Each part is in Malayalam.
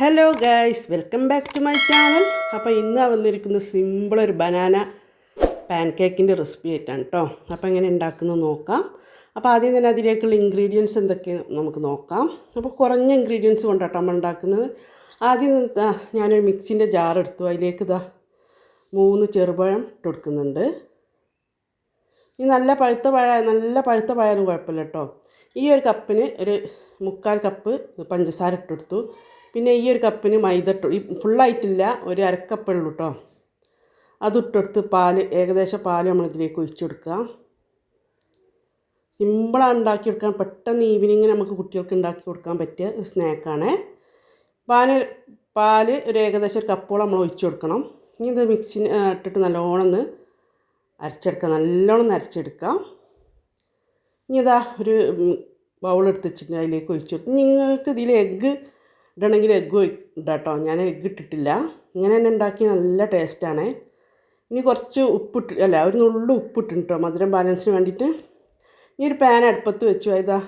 Hello guys welcome back to my channel അപ്പോൾ ഇന്ന് വന്നിരിക്കുന്ന സിമ്പിൾ ഒരു ബനാന പാൻ കേക്കിന്റെ റെസിപ്പി ആയിട്ടാണ് കേട്ടോ അപ്പോൾ എങ്ങനെ ഉണ്ടാക്കുന്നത് നോക്കാം. അപ്പോൾ ആദ്യം തന്നെ അതിലേക്കുള്ള ഇൻഗ്രീഡിയൻസ് എന്തൊക്കെയാണ് നമുക്ക് നോക്കാം. അപ്പോൾ കുറഞ്ഞ ഇൻഗ്രീഡിയൻസ് കൊണ്ടാണ് നമ്മൾ ഉണ്ടാക്കുന്നത്. ആദ്യം ഞാനൊരു മിക്സിന്റെ ജാർ എടുത്തു. അതിലേക്ക് ഇതാ മൂന്ന് ചെറുപഴം കൊടുക്കുന്നുണ്ട്. ഈ നല്ല പഴുത്ത പഴ നല്ല പഴുത്ത പഴയാലും കുഴപ്പമില്ല കേട്ടോ ഈ ഒരു കപ്പിന് ഒരു മുക്കാൽ കപ്പ് പഞ്ചസാര ഇട്ടെടുത്തു പിന്നെ ഈ ഒരു കപ്പിന് മൈദ ഈ ഫുള്ളായിട്ടില്ല ഒരു അരക്കപ്പേ ഉള്ളൂ കേട്ടോ അതിട്ടെടുത്ത് പാൽ ഏകദേശം പാൽ നമ്മളിതിലേക്ക് ഒഴിച്ചു കൊടുക്കുക. സിമ്പിളാണ് ഉണ്ടാക്കിയെടുക്കാൻ പെട്ടെന്ന് ഈവനിങ് നമുക്ക് കുട്ടികൾക്ക് ഉണ്ടാക്കി കൊടുക്കാൻ പറ്റിയ സ്നാക്കാണ് പാൽ പാൽ ഒരു ഏകദേശം ഒരു കപ്പോളം നമ്മൾ ഒഴിച്ചു കൊടുക്കണം. ഇനി ഇത് മിക്സിന് ഇട്ടിട്ട് നല്ലോണം ഒന്ന് അരച്ചെടുക്കുക. നല്ലോണം അരച്ചെടുക്കാം ഇനി ഇതാ ഒരു ബൗൾ എടുത്ത് വെച്ചിട്ട് അതിലേക്ക് ഒഴിച്ചു കൊടുക്കും നിങ്ങൾക്ക് ഇതിൽ എഗ്ഗ് ഇടണമെങ്കിൽ എഗ്ഗ് ഇടാട്ടോ. ഞാൻ എഗ്ഗ് ഇട്ടിട്ടില്ല. ഇങ്ങനെ തന്നെ ഉണ്ടാക്കി നല്ല ടേസ്റ്റാണ് ഇനി കുറച്ച് ഉപ്പിട്ട് അല്ല ഒരു നുള്ളു ഉപ്പിട്ടുണ്ട് കേട്ടോ മധുരം ബാലൻസിന് വേണ്ടിയിട്ട്. ഇനി ഒരു പാൻ അടുപ്പത്ത് വെച്ചു. ഇതാ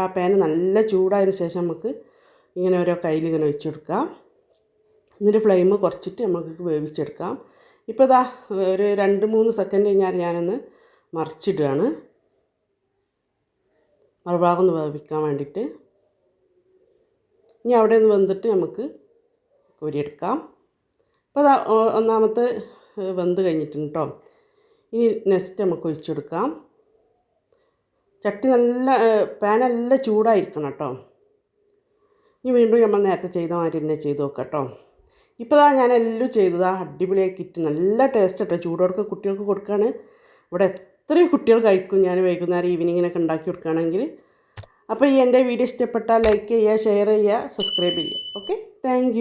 ആ പാൻ നല്ല ചൂടായതിനു ശേഷം നമുക്ക് ഇങ്ങനെ ഓരോ കയ്യിൽ ഇങ്ങനെ വെച്ച് കൊടുക്കാം. എന്നിട്ട് ഫ്ലെയിം കുറച്ചിട്ട് നമുക്ക് വേവിച്ചെടുക്കാം. ഇപ്പോൾ ഇതാ ഒരു രണ്ട് മൂന്ന് സെക്കൻഡ് കഴിഞ്ഞാൽ ഞാനൊന്ന് മറിച്ചിടുകയാണ്. മറുഭാഗം ഒന്ന് വേവിക്കാൻ വേണ്ടിയിട്ട്. ഇനി അവിടെ നിന്ന് വെന്തിട്ട് നമുക്ക് കോരിയെടുക്കാം. അപ്പോൾ ഒന്നാമത്തെ വെന്ത് കഴിഞ്ഞിട്ടുണ്ട് കേട്ടോ ഇനി നെക്സ്റ്റ് നമുക്ക് ഒഴിച്ചെടുക്കാം. ചട്ടി നല്ല പാൻ നല്ല ചൂടായിരിക്കണം കേട്ടോ ഇനി വീണ്ടും നമ്മൾ നേരത്തെ ചെയ്ത മാതിരി തന്നെ ചെയ്ത് നോക്കാം കേട്ടോ ഇപ്പോൾ ഇതാ ഞാൻ എല്ലാം ചെയ്തതാ. അടിപൊളിയാക്കിയിട്ട് നല്ല ടേസ്റ്റ് കേട്ടോ ചൂടോടൊക്കെ കുട്ടികൾക്ക് കൊടുക്കുകയാണ് ഇവിടെ എത്രയും കുട്ടികൾ കഴിക്കും. ഞാൻ വൈകുന്നേരം ഈവനിങ്ങിനൊക്കെ ഉണ്ടാക്കി കൊടുക്കുകയാണെങ്കിൽ അപ്പോൾ ഈ എന്റെ വീഡിയോ ഇഷ്ടപ്പെട്ടാൽ ലൈക്ക് ചെയ്യുക ഷെയർ ചെയ്യുക സബ്സ്ക്രൈബ് ചെയ്യുക. Okay thank